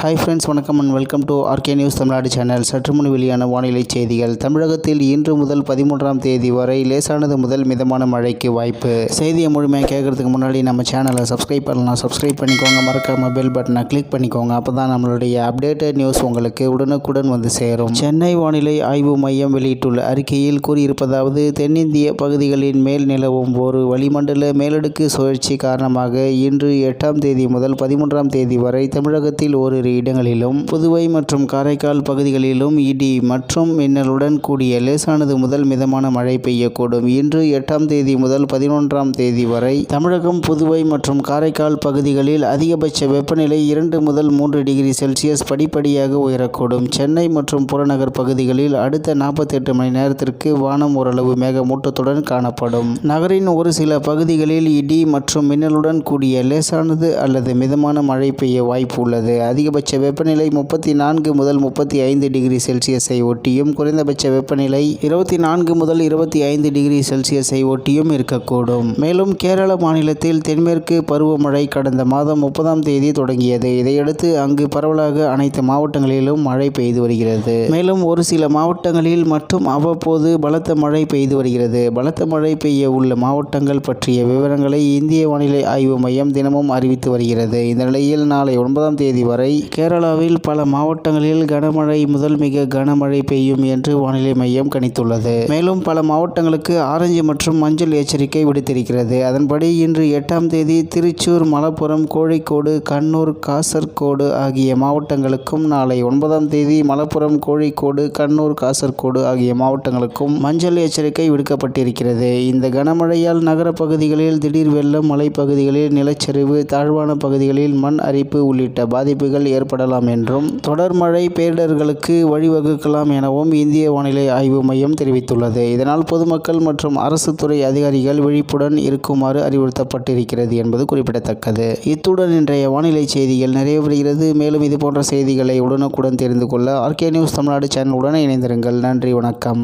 Hi friends வணக்கம் and welcome to RK news Tamil Nadu channel சற்று முன் வெளியான வானிலை செய்திகள். தமிழகத்தில் இன்று முதல் பதிமூன்றாம் தேதி வரை லேசானது முதல் மிதமான மழைக்கு வாய்ப்பு. செய்தியை முழுமையாக கேட்கறதுக்கு முன்னாடி நம்ம சேனலை சப்ஸ்கிரைப் பண்ணலாம். சப்ஸ்கிரைப் பண்ணிக்கோங்க. மறக்காம பெல் பட்டனை கிளிக் பண்ணிக்கோங்க. அப்போ தான் நம்மளுடைய அப்டேட்டட் நியூஸ் உங்களுக்கு உடனுக்குடன் வந்து சேரும். சென்னை வானிலை ஆய்வு மையம் வெளியிட்டுள்ள அறிக்கையில் கூறியிருப்பதாவது தென்னிந்திய பகுதிகளின் மேல் நிலவும் ஒரு வளிமண்டல மேலடுக்கு சுழற்சி காரணமாக இன்று எட்டாம் தேதி முதல் பதிமூன்றாம் தேதி வரை தமிழகத்தில் ஒரு ஓரிரு இடங்களிலும் புதுவை மற்றும் காரைக்கால் பகுதிகளிலும் இடி மற்றும் மின்னலுடன் கூடிய லேசானது முதல் மிதமான மழை பெய்யக்கூடும். இன்று எட்டாம் தேதி முதல் பதினொன்றாம் தேதி வரை தமிழகம் புதுவை மற்றும் காரைக்கால் பகுதிகளில் அதிகபட்ச வெப்பநிலை இரண்டு முதல் மூன்று டிகிரி செல்சியஸ் படிப்படியாக உயரக்கூடும். சென்னை மற்றும் புறநகர் பகுதிகளில் அடுத்த நாற்பத்தெட்டு மணி நேரத்திற்கு வானம் ஓரளவு மேகமூட்டத்துடன் காணப்படும். நகரின் ஒரு சில பகுதிகளில் இடி மற்றும் மின்னலுடன் கூடிய லேசானது அல்லது மிதமான மழை பெய்ய வாய்ப்பு உள்ளது. அதிகபட்ச வெப்பநிலை முப்பத்தி நான்கு முதல் முப்பத்தி ஐந்து டிகிரி செல்சியஸை ஒட்டியும் குறைந்தபட்ச வெப்பநிலை இருபத்தி நான்கு முதல் இருபத்தி ஐந்து டிகிரி செல்சியஸை ஒட்டியும் இருக்கக்கூடும். மேலும் கேரள மாநிலத்தில் தென்மேற்கு பருவமழை கடந்த மாதம் முப்பதாம் தேதி தொடங்கியது. இதையடுத்து அங்கு பரவலாக அனைத்து மாவட்டங்களிலும் மழை பெய்து வருகிறது. மேலும் ஒரு சில மாவட்டங்களில் மட்டும் அவ்வப்போது பலத்த மழை பெய்து வருகிறது. பலத்த மழை பெய்ய உள்ள மாவட்டங்கள் பற்றிய விவரங்களை இந்திய வானிலை ஆய்வு மையம் தினமும் அறிவித்து வருகிறது. இந்த நிலையில் நாளை ஒன்பதாம் தேதி வரை கேரளாவில் பல மாவட்டங்களில் கனமழை முதல் மிக கனமழை பெய்யும் என்று வானிலை மையம் கணித்துள்ளது. மேலும் பல மாவட்டங்களுக்கு ஆரஞ்சு மற்றும் மஞ்சள் எச்சரிக்கை விடுத்திருக்கிறது. அதன்படி இன்று எட்டாம் தேதி திருச்சூர் மலப்புரம் கோழிக்கோடு கண்ணூர் காசர்கோடு ஆகிய மாவட்டங்களுக்கும் நாளை ஒன்பதாம் தேதி மலப்புரம் கோழிக்கோடு கண்ணூர் காசர்கோடு ஆகிய மாவட்டங்களுக்கும் மஞ்சள் எச்சரிக்கை விடுக்கப்பட்டிருக்கிறது. இந்த கனமழையால் நகர பகுதிகளில் திடீர் வெள்ளம் மலைப்பகுதிகளில் நிலச்சரிவு தாழ்வான பகுதிகளில் மண் அரிப்பு உள்ளிட்ட பாதிப்புகள் ஏற்படலாம் என்றும் தொடர் மழை பேரிடர்களுக்கு வழிவகுக்கலாம் எனவும் இந்திய வானிலை ஆய்வு மையம் தெரிவித்துள்ளது. இதனால் பொதுமக்கள் மற்றும் அரசு துறை அதிகாரிகள் விழிப்புடன் இருக்குமாறு அறிவுறுத்தப்பட்டிருக்கிறது என்பது குறிப்பிடத்தக்கது. இத்துடன் இன்றைய வானிலை செய்திகள் நிறைவடைகிறது மேலும் இது போன்ற செய்திகளை உடனுக்குடன் தெரிந்து கொள்ள ஆர்கே நியூஸ் தமிழ்நாடு சேனலுடன் இணைந்திருங்கள். நன்றி வணக்கம்.